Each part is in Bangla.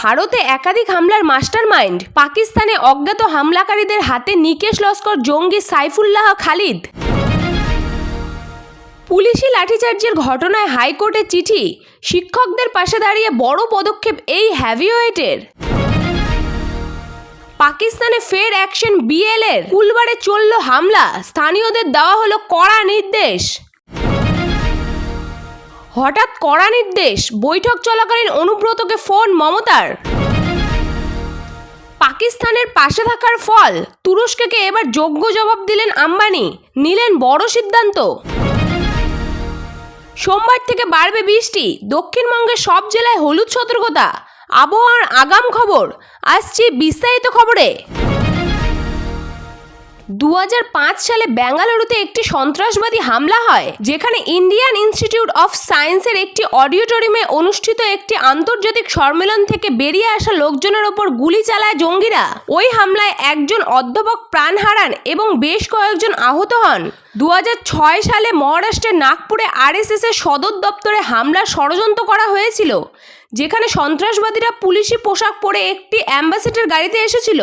ভারতে একাধিক হামলার মাস্টারমাইন্ড। পাকিস্তানে অজ্ঞাত হামলাকারীদের হাতে নিকেশ লস্কর জঙ্গি সাইফুল্লাহ খালিদ। পুলিশি লাঠিচার্জের ঘটনায় হাইকোর্টে চিঠি। শিক্ষকদের পাশে দাঁড়িয়ে বড় পদক্ষেপ এই হ্যাভিওয়েটের। পাকিস্তানে ফের অ্যাকশন বিএলের কুলবারে চলল হামলা। স্থানীয়দের দেওয়া হলো কড়া নির্দেশ। হঠাৎ কড়া নির্দেশ, বৈঠক চলাকালীন অনুব্রতকে ফোন মমতার। পাকিস্তানের পাশে থাকার ফল তুরস্ককে এবার যোগ্য জবাব দিলেন আম্বানি, নিলেন বড় সিদ্ধান্ত। সোমবার থেকে বাড়বে বৃষ্টি, দক্ষিণবঙ্গের সব জেলায় হলুদ সতর্কতা। আবহাওয়ার আগাম খবর, আসছি বিস্তারিত খবরে। দু হাজার পাঁচ সালে বেঙ্গালুরুতে একটি সন্ত্রাসবাদী হামলা হয়, যেখানে ইন্ডিয়ান ইনস্টিটিউট অফ সায়েন্সের একটি অডিটোরিয়ামে অনুষ্ঠিত একটি আন্তর্জাতিক সম্মেলন থেকে বেরিয়ে আসা লোকজনের ওপর গুলি চালায় জঙ্গিরা। ওই হামলায় একজন অধ্যাপক প্রাণ হারান এবং বেশ কয়েকজন আহত হন। দু হাজার ছয় সালে মহারাষ্ট্রের নাগপুরে আরএসএস এর সদর দপ্তরে হামলার ষড়যন্ত্র করা হয়েছিল, যেখানে সন্ত্রাসবাদীরা পুলিশি পোশাক পরে একটি অ্যাম্বাসেডর গাড়িতে এসেছিল।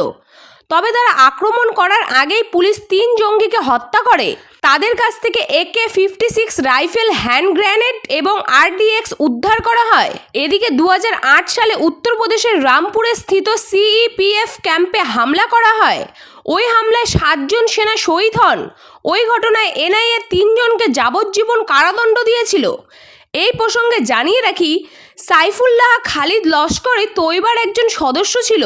তবে তারা আক্রমণ করার আগেই পুলিশ তিন জঙ্গিকে হত্যা করে। তাদের কাছ থেকে AK fifty six rifle hand grenade এবং আরডিএক্স উদ্ধার করা হয়। এদিকে দু হাজার আট সালে উত্তরপ্রদেশের রামপুরে স্থিত সিইপিএফ ক্যাম্পে হামলা করা হয়। ওই হামলায় সাতজন সেনা শহীদ হন। ওই ঘটনায় এনআইএ তিনজনকে যাবজ্জীবন কারাদণ্ড দিয়েছিল। এই প্রসঙ্গে জানিয়ে রাখি, সাইফুল্লাহ খালিদ লস্করে তৈবার একজন সদস্য ছিল।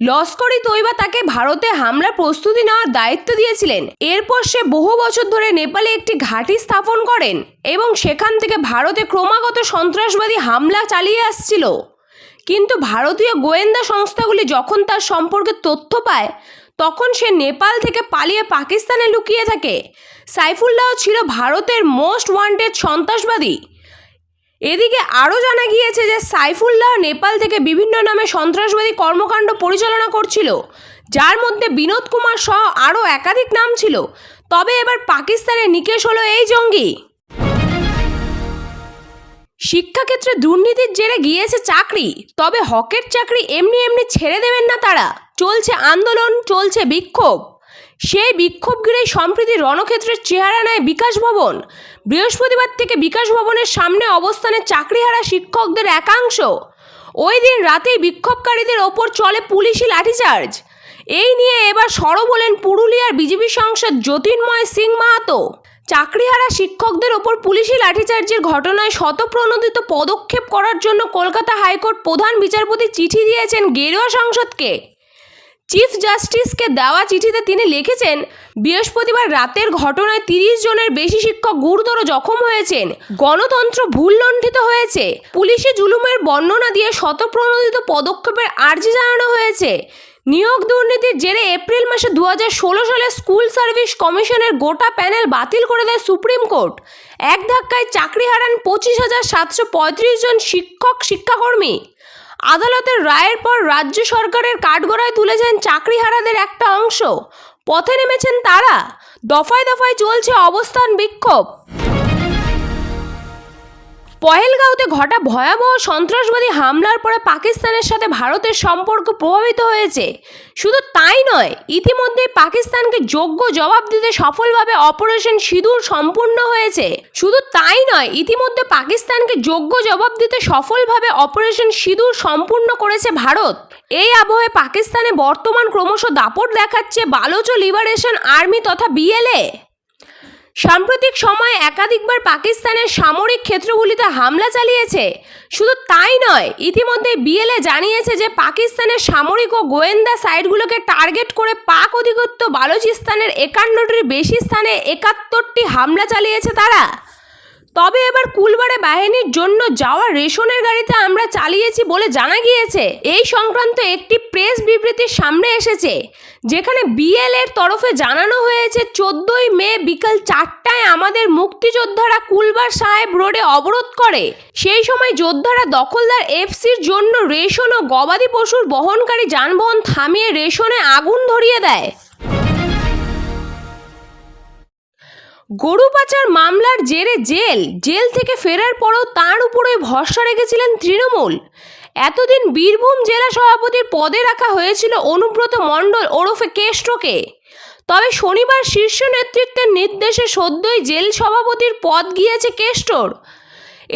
লস্করি তৈবা তাকে ভারতে হামলার প্রস্তুতি নেওয়ার দায়িত্ব দিয়েছিলেন। এরপর সে বহু বছর ধরে নেপালে একটি ঘাঁটি স্থাপন করেন এবং সেখান থেকে ভারতে ক্রমাগত সন্ত্রাসবাদী হামলা চালিয়ে আসছিল। কিন্তু ভারতীয় গোয়েন্দা সংস্থাগুলি যখন তার সম্পর্কে তথ্য পায়, তখন সে নেপাল থেকে পালিয়ে পাকিস্তানে লুকিয়ে থাকে। সাইফুল্লাহ ছিল ভারতের মোস্ট ওয়ান্টেড সন্ত্রাসবাদী। এদিকে আরও জানা গিয়েছে যে সাইফুল্লাহ নেপাল থেকে বিভিন্ন নামে সন্ত্রাসবাদী কর্মকাণ্ড পরিচালনা করছিল, যার মধ্যে বিনোদ কুমার সহ আরও একাধিক নাম ছিল। তবে এবার পাকিস্তানে নিকেশ হলো এই জঙ্গি। শিক্ষাক্ষেত্রে দুর্নীতির জেরে গিয়েছে চাকরি, তবে হকের চাকরি এমনি এমনি ছেড়ে দেবেন না তারা। চলছে আন্দোলন, চলছে বিক্ষোভ। সেই বিক্ষোভ ঘিরেই সম্প্রতি রণক্ষেত্রের চেহারা নেয় বিকাশ ভবন। বৃহস্পতিবার থেকে বিকাশ ভবনের সামনে অবস্থানে চাকরিহারা শিক্ষকদের একাংশ। ওই দিন রাতেই বিক্ষোভকারীদের ওপর চলে পুলিশি লাঠিচার্জ। এই নিয়ে এবার সরব হলেন পুরুলিয়ার বিজেপি সাংসদ জ্যোতির্ময় সিং মাহাতো। চাকরিহারা শিক্ষকদের ওপর পুলিশি লাঠিচার্জের ঘটনায় শতপ্রণোদিত পদক্ষেপ করার জন্য কলকাতা হাইকোর্ট প্রধান বিচারপতি চিঠি দিয়েছেন গেরুয়া সংসদকে। চিফ জাস্টিসকে দেওয়া চিঠিতে তিনি লিখেছেন, বৃহস্পতিবার রাতের ঘটনায় তিরিশ জনের বেশি শিক্ষক গুরুতর জখম হয়েছেন। গণতন্ত্র ভুল লণ্ঠিত হয়েছে। পুলিশি জুলুমের বর্ণনা দিয়ে শতপ্রণোদিত পদক্ষেপের আর্জি জানানো হয়েছে। নিয়োগ দুর্নীতির জেরে এপ্রিল মাসে দু হাজার ষোলো সালে স্কুল সার্ভিস কমিশনের গোটা প্যানেল বাতিল করে দেয় সুপ্রিম কোর্ট। এক ধাক্কায় চাকরি হারান পঁচিশ হাজার সাতশো জন শিক্ষক শিক্ষাকর্মী আদালতের রায়ের পর রাজ্য সরকারের কাঠগড়ায় তুলেছেন চাকরিহারাদের একটা অংশ। পথে নেমেছেন তারা। দফায় দফায় চলছে অবস্থান বিক্ষোভ। পহেলগাঁওতে ঘটা ভয়াবহ সন্ত্রাসবাদী হামলার পরে পাকিস্তানের সাথে ভারতের সম্পর্ক প্রভাবিত হয়েছে। শুধু তাই নয়, ইতিমধ্যে পাকিস্তানকে যোগ্য জবাব দিতে সফলভাবে অপারেশন সিঁদুর সম্পূর্ণ হয়েছে। শুধু তাই নয়, ইতিমধ্যে পাকিস্তানকে যোগ্য জবাব দিতে সফলভাবে অপারেশন সিঁদুর সম্পূর্ণ করেছে ভারত। এই আবহে পাকিস্তানে বর্তমান ক্রমশ দাপট দেখাচ্ছে বালোচ লিবারেশন আর্মি তথা বিএলএ। সাম্প্রতিক সময়ে একাধিকবার পাকিস্তানের সামরিক ক্ষেত্রগুলিতে হামলা চালিয়েছে। শুধু তাই নয়, ইতিমধ্যে বিএলএ জানিয়েছে যে পাকিস্তানের সামরিক ও গোয়েন্দা সাইটগুলোকে টার্গেট করে পাক অধিকত্ব বালুচিস্তানের একান্নটির বেশি স্থানে একাত্তরটি হামলা চালিয়েছে তারা। তবে এবার কুলবারে বাহিনীর জন্য যাওয়া রেশনের গাড়িতে আমরা চালিয়েছি বলে জানা গিয়েছে। এই সংক্রান্ত একটি প্রেস বিবৃতির সামনে এসেছে, যেখানে বিএল এর তরফে জানানো হয়েছে, চোদ্দই মে বিকাল চারটায় আমাদের মুক্তিযোদ্ধারা কুলবার সাহেব রোডে অবরোধ করে। সেই সময় যোদ্ধারা দখলদার এফসির জন্য রেশন ও গবাদি পশুর বহনকারী যানবাহন থামিয়ে রেশনে আগুন ধরিয়ে দেয়। গরু পাচার মামলার জেরে জেল জেল থেকে ফেরার পরও তার উপরে ভরসা রেখেছিলেন তৃণমূল। এতদিন বীরভূম জেলা সভাপতির পদে রাখা হয়েছিল অনুব্রত মণ্ডল ওরফে কেষ্টকে। তবে শনিবার শীর্ষ নেতৃত্বের নির্দেশে সদ্যই জেল সভাপতির পদ গিয়েছে কেষ্টর।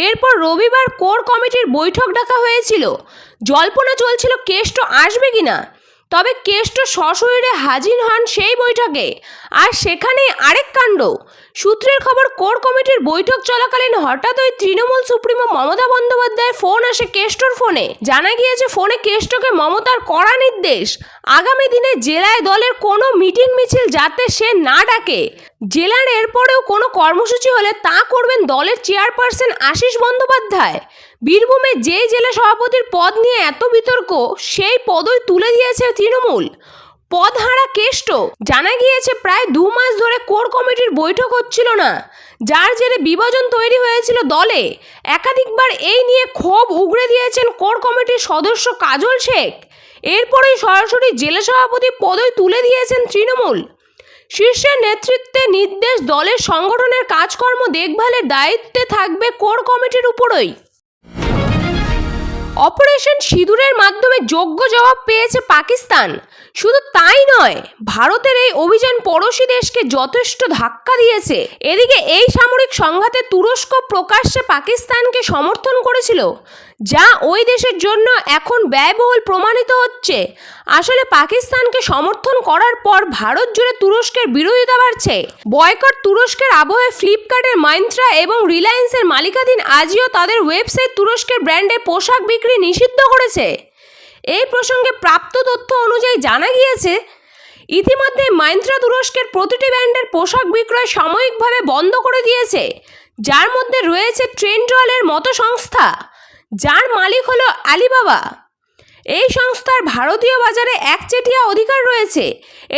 এরপর রবিবার কোর কমিটির বৈঠক ডাকা হয়েছিল। জল্পনা চলছিল কেষ্ট আসবে কিনা? তবে কেষ্ট সশরীরে হাজির হন সেই বৈঠকে। আর সেখানেই আরেক কাণ্ড। সূত্রের খবর, কোর কমিটির বৈঠক চলাকালীন হঠাৎ ওই তৃণমূল সুপ্রিমো মমতা বন্দ্যোপাধ্যায়ের ফোন আসে কেষ্টর ফোনে। জানা গিয়েছে, ফোনে কেষ্টকে মমতার কড়া নির্দেশ। আগামী দিনে জেলায় দলের কোনো মিটিং মিছিল যাতে সে না ডাকে। জেলার এরপরেও কোনো কর্মসূচি হলে তা করবেন দলের চেয়ারপারসন আশিস বন্দ্যোপাধ্যায়। বীরভূমে যেই জেলা সভাপতির পদ নিয়ে এত বিতর্ক, সেই পদই তুলে দিয়েছে তৃণমূল। পদ হারা কেষ্ট, জানা গিয়েছে প্রায় দু মাস ধরে কোর কমিটির বৈঠক হচ্ছিল না, যার জেরে বিভাজন তৈরি হয়েছিল দলে। একাধিকবার এই নিয়ে ক্ষোভ উগড়ে দিয়েছেন কোর কমিটির সদস্য কাজল শেখ। এরপরেই সরাসরি জেলা সভাপতি পদই তুলে দিয়েছেন তৃণমূল। শীর্ষের নেতৃত্বে নির্দেশ দলের সংগঠনের কাজকর্ম দেখভালের দায়িত্বে থাকবে কোর কমিটির উপরই। অপারেশন সিঁদুরের মাধ্যমে যোগ্য জবাব পেয়েছে পাকিস্তান। শুধু তাই নয়, ভারতের এই অভিযান পড়োশি দেশকে যথেষ্ট ধাক্কা দিয়েছে। এদিকে এই সামরিক সংঘাতে তুরস্ক প্রকাশ্যে পাকিস্তানকে সমর্থন করেছিল, যা ওই দেশের জন্য এখন ব্যয়বহুল প্রমাণিত হচ্ছে। আসলে পাকিস্তানকে সমর্থন করার পর ভারত জুড়ে তুরস্কের বিরোধিতা বাড়ছে। বয়কট তুরস্কের আবহে ফ্লিপকার্টের মাইন্ত্রা এবং রিলায়েন্সের মালিকাধীন আজিও তাদের ওয়েবসাইট তুরস্কের ব্র্যান্ডের পোশাক বিক্রি নিষিদ্ধ করেছে। এই প্রসঙ্গে প্রাপ্ত তথ্য অনুযায়ী জানা গিয়েছে, ইতিমধ্যে মাইন্ত্রা তুরস্কের প্রতিটি ব্র্যান্ডের পোশাক বিক্রয় সাময়িকভাবে বন্ধ করে দিয়েছে, যার মধ্যে রয়েছে ট্রেন্ডওয়ালের মতো সংস্থা, যার মালিক হলো আলিবাবা। এই সংস্থার ভারতীয় বাজারে একচেটিয়া অধিকার রয়েছে।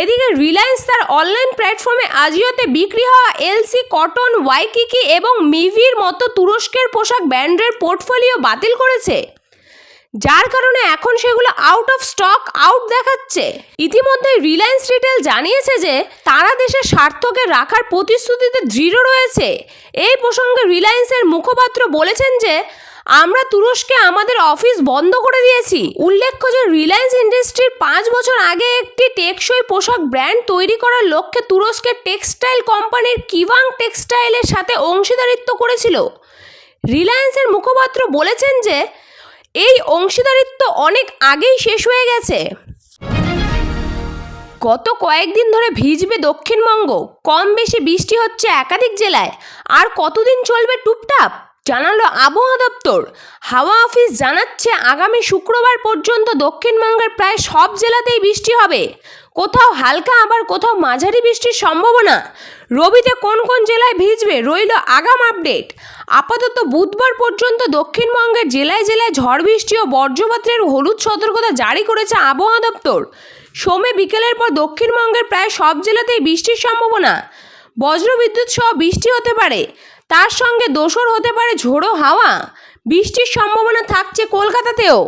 এদিকে রিলায়েন্স তার অনলাইন প্ল্যাটফর্মে আজিওতে বিক্রি হওয়া এলসি, কটন, ওয়াইকিকি এবং মিভির মতো তুরস্কের পোশাক ব্র্যান্ডের পোর্টফোলিও বাতিল করেছে। যার কারণে এখন সেগুলো আউট অফ স্টক আউট দেখাচ্ছে। ইতিমধ্যে রিলায়েন্স রিটেল জানিয়েছে যে, তারা দেশের স্বার্থকে রাখার প্রতিশ্রুতিতে দৃঢ় রয়েছে। এই প্রসঙ্গে রিলায়েন্সের মুখপাত্র বলেছেন যে, আমরা তুরস্কে আমাদের অফিস বন্ধ করে দিয়েছি। উল্লেখ্য যে রিলায়েন্স ইন্ডাস্ট্রির পাঁচ বছর আগে একটি টেকসই পোশাক ব্র্যান্ড তৈরি করার লক্ষ্যে তুরস্কের টেক্সটাইল কোম্পানির কিভাং টেক্সটাইলের সাথে অংশীদারিত্ব করেছিল। রিলায়েন্সের মুখপাত্র বলেছেন যে এই অংশীদারিত্ব অনেক আগেই শেষ হয়ে গেছে। গত কয়েকদিন ধরে ভিজবে দক্ষিণবঙ্গ কম বেশি বৃষ্টি হচ্ছে একাধিক জেলায়। আর কতদিন চলবে টুপটাপ? জানালো আবহাওয়া দপ্তর। হাওয়া অফিস জানাচ্ছে আগামী শুক্রবার পর্যন্ত দক্ষিণবঙ্গের প্রায় সব জেলাতেই বৃষ্টি হবে। কোথাও হালকা, আবার কোথাও মাঝারি বৃষ্টির সম্ভাবনা। রবিতে কোন কোন জেলায় ভিজবে রইল আগাম আপডেট। আপাতত বুধবার পর্যন্ত দক্ষিণবঙ্গের জেলায় জেলায় ঝড় বৃষ্টি ও বজ্রপাতের হলুদ সতর্কতা জারি করেছে আবহাওয়া দপ্তর। সোমে বিকেলের পর দক্ষিণবঙ্গের প্রায় সব জেলাতেই বৃষ্টির সম্ভাবনা। বজ্রবিদ্যুৎ সহ বৃষ্টি হতে পারে। তার সঙ্গে দোসর হতে পারে ঝোড়ো হাওয়া। বৃষ্টির সম্ভাবনা থাকছে কলকাতাতেও।